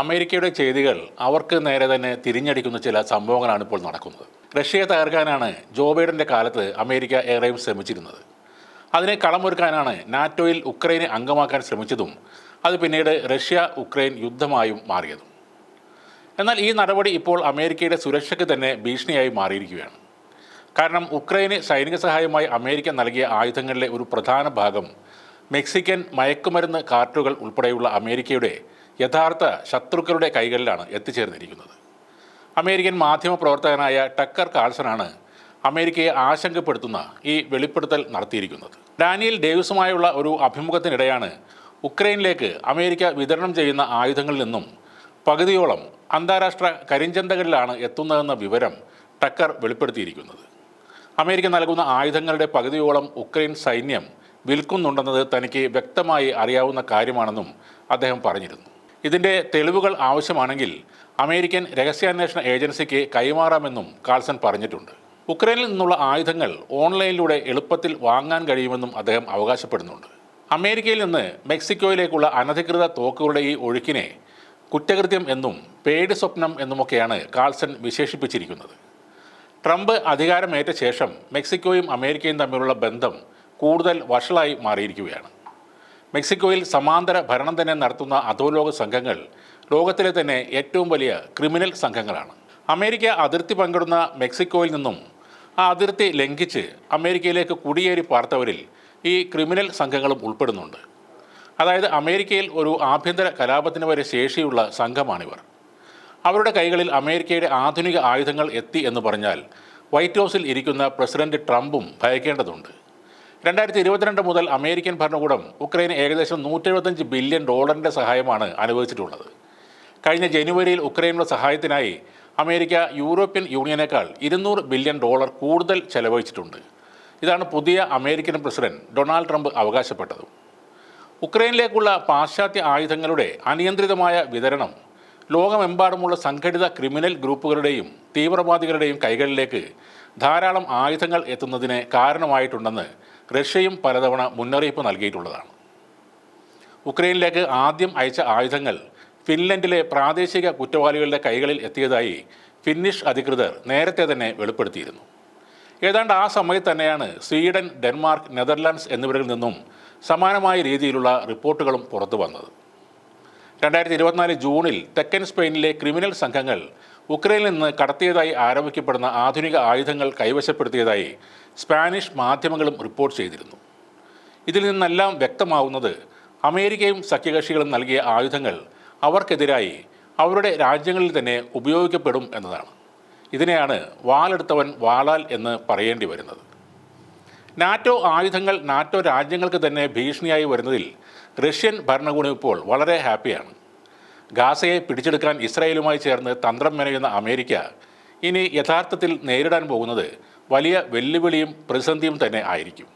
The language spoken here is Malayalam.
അമേരിക്കയുടെ ചെയ്തികൾ അവർക്ക് നേരെ തന്നെ തിരിഞ്ഞടിക്കുന്ന ചില സംഭവങ്ങളാണ് ഇപ്പോൾ നടക്കുന്നത്. റഷ്യയെ തകർക്കാനാണ് ജോ ബൈഡന്റെ കാലത്ത് അമേരിക്ക ഏറെയും ശ്രമിച്ചിരുന്നത്. അതിനെ കളമൊരുക്കാനാണ് നാറ്റോയിൽ ഉക്രൈനെ അംഗമാക്കാൻ ശ്രമിച്ചതും അത് പിന്നീട് റഷ്യ ഉക്രൈൻ യുദ്ധമായും മാറിയതും. എന്നാൽ ഈ നടപടി ഇപ്പോൾ അമേരിക്കയുടെ സുരക്ഷയ്ക്ക് തന്നെ ഭീഷണിയായി മാറിയിരിക്കുകയാണ്. കാരണം ഉക്രൈന് സൈനിക സഹായമായി അമേരിക്ക നൽകിയ ആയുധങ്ങളിലെ ഒരു പ്രധാന ഭാഗം മെക്സിക്കൻ മയക്കുമരുന്ന് കാർട്ടുകൾ ഉൾപ്പെടെയുള്ള അമേരിക്കയുടെ യഥാർത്ഥ ശത്രുക്കളുടെ കൈകളിലാണ് എത്തിച്ചേർന്നിരിക്കുന്നത്. അമേരിക്കൻ മാധ്യമപ്രവർത്തകനായ ടക്കർ കാൾസനാണ് അമേരിക്കയെ ആശങ്കപ്പെടുത്തുന്ന ഈ വെളിപ്പെടുത്തൽ നടത്തിയിരിക്കുന്നത്. ഡാനിയൽ ഡേവിസുമായുള്ള ഒരു അഭിമുഖത്തിനിടെയാണ് ഉക്രൈനിലേക്ക് അമേരിക്ക വിതരണം ചെയ്യുന്ന ആയുധങ്ങളിൽ നിന്നും പകുതിയോളം അന്താരാഷ്ട്ര കരിഞ്ചന്തകളിലാണ് എത്തുന്നതെന്ന വിവരം ടക്കർ വെളിപ്പെടുത്തിയിരിക്കുന്നത്. അമേരിക്ക നൽകുന്ന ആയുധങ്ങളുടെ പകുതിയോളം ഉക്രൈൻ സൈന്യം വിൽക്കുന്നുണ്ടെന്നത് തനിക്ക് വ്യക്തമായി അറിയാവുന്ന കാര്യമാണെന്നും അദ്ദേഹം പറഞ്ഞിരുന്നു. ഇതിന്റെ തെളിവുകൾ ആവശ്യമാണെങ്കിൽ അമേരിക്കൻ രഹസ്യാന്വേഷണ ഏജൻസിക്ക് കൈമാറാമെന്നും കാൾസൺ പറഞ്ഞിട്ടുണ്ട്. ഉക്രൈനിൽ നിന്നുള്ള ആയുധങ്ങൾ ഓൺലൈനിലൂടെ എളുപ്പത്തിൽ വാങ്ങാൻ കഴിയുമെന്നും അദ്ദേഹം അവകാശപ്പെടുന്നുണ്ട്. അമേരിക്കയിൽ നിന്ന് മെക്സിക്കോയിലേക്കുള്ള അനധികൃത തോക്കുകളുടെ ഈ ഒഴുക്കിനെ കുറ്റകൃത്യം എന്നും പേടി സ്വപ്നം എന്നുമൊക്കെയാണ് കാൾസൺ വിശേഷിപ്പിച്ചിരിക്കുന്നത്. ട്രംപ് അധികാരമേറ്റ ശേഷം മെക്സിക്കോയും അമേരിക്കയും തമ്മിലുള്ള ബന്ധം കൂടുതൽ വഷളായി മാറിയിരിക്കുകയാണ്. മെക്സിക്കോയിൽ സമാന്തര ഭരണം തന്നെ നടത്തുന്ന അധോലോക സംഘങ്ങൾ ലോകത്തിലെ തന്നെ ഏറ്റവും വലിയ ക്രിമിനൽ സംഘങ്ങളാണ്. അമേരിക്ക അതിർത്തി പങ്കിടുന്ന മെക്സിക്കോയിൽ നിന്നും ആ അതിർത്തി ലംഘിച്ച് അമേരിക്കയിലേക്ക് കുടിയേറി പാർത്തവരിൽ ഈ ക്രിമിനൽ സംഘങ്ങളും ഉൾപ്പെടുന്നുണ്ട്. അതായത് അമേരിക്കയിൽ ഒരു ആഭ്യന്തര കലാപത്തിന് വരെ ശേഷിയുള്ള സംഘമാണിവർ. അവരുടെ കൈകളിൽ അമേരിക്കയുടെ ആധുനിക ആയുധങ്ങൾ എത്തി എന്ന് പറഞ്ഞാൽ വൈറ്റ് ഹൗസിൽ ഇരിക്കുന്ന പ്രസിഡന്റ് ട്രംപും ഭയക്കേണ്ടതുണ്ട്. രണ്ടായിരത്തി ഇരുപത്തിരണ്ട് മുതൽ അമേരിക്കൻ ഭരണകൂടം ഉക്രൈന് ഏകദേശം നൂറ്റെഴുപത്തഞ്ച് ബില്യൺ ഡോളറിന്റെ സഹായമാണ് അനുവദിച്ചിട്ടുള്ളത്. കഴിഞ്ഞ ജനുവരിയിൽ ഉക്രൈനുള്ള സഹായത്തിനായി അമേരിക്ക യൂറോപ്യൻ യൂണിയനേക്കാൾ ഇരുന്നൂറ് ബില്യൺ ഡോളർ കൂടുതൽ ചെലവഴിച്ചിട്ടുണ്ട്. ഇതാണ് പുതിയ അമേരിക്കൻ പ്രസിഡന്റ് ഡൊണാൾഡ് ട്രംപ് അവകാശപ്പെട്ടത്. ഉക്രൈനിലേക്കുള്ള പാശ്ചാത്യ ആയുധങ്ങളുടെ അനിയന്ത്രിതമായ വിതരണം ലോകമെമ്പാടുമുള്ള സംഘടിത ക്രിമിനൽ ഗ്രൂപ്പുകളുടെയും തീവ്രവാദികളുടെയും കൈകളിലേക്ക് ധാരാളം ആയുധങ്ങൾ എത്തുന്നതിന് കാരണമായിട്ടുണ്ടെന്ന് റഷ്യയും പലതവണ മുന്നറിയിപ്പ് നൽകിയിട്ടുള്ളതാണ്. ഉക്രൈനിലേക്ക് ആദ്യം അയച്ച ആയുധങ്ങൾ ഫിൻലൻഡിലെ പ്രാദേശിക കുറ്റവാളികളുടെ കൈകളിൽ എത്തിയതായി ഫിന്നിഷ് അധികൃതർ നേരത്തെ തന്നെ വെളിപ്പെടുത്തിയിരുന്നു. ഏതാണ്ട് ആ സമയത്ത് തന്നെയാണ് സ്വീഡൻ ഡെൻമാർക്ക് നെതർലാൻഡ്സ് എന്നിവരിൽ നിന്നും സമാനമായ രീതിയിലുള്ള റിപ്പോർട്ടുകളും പുറത്തു വന്നത് രണ്ടായിരത്തി ഇരുപത്തിനാല് ജൂണിൽ തെക്കൻ സ്പെയിനിലെ ക്രിമിനൽ സംഘങ്ങൾ ഉക്രൈനിൽ നിന്ന് കടത്തിയതായി ആരോപിക്കപ്പെടുന്ന ആധുനിക ആയുധങ്ങൾ കൈവശപ്പെടുത്തിയതായി സ്പാനിഷ് മാധ്യമങ്ങളും റിപ്പോർട്ട് ചെയ്തിരുന്നു. ഇതിൽ നിന്നെല്ലാം വ്യക്തമാവുന്നത് അമേരിക്കയും സഖ്യകക്ഷികളും നൽകിയ ആയുധങ്ങൾ അവർക്കെതിരായി അവരുടെ രാജ്യങ്ങളിൽ തന്നെ ഉപയോഗിക്കപ്പെടും എന്നതാണ്. ഇതിനെയാണ് വാളെടുത്തവൻ വാളാൽ എന്ന് പറയേണ്ടി വരുന്നത്. നാറ്റോ ആയുധങ്ങൾ നാറ്റോ രാജ്യങ്ങൾക്ക് തന്നെ ഭീഷണിയായി വരുന്നതിൽ റഷ്യൻ ഭരണകൂടം ഇപ്പോൾ വളരെ ഹാപ്പിയാണ്. ഗാസയെ പിടിച്ചെടുക്കാൻ ഇസ്രായേലുമായി ചേർന്ന് തന്ത്രം മെനയുന്ന അമേരിക്ക ഇനി യഥാർത്ഥത്തിൽ നേരിടാൻ പോകുന്നത് വലിയ വെല്ലുവിളിയും പ്രതിസന്ധിയും തന്നെ ആയിരിക്കും.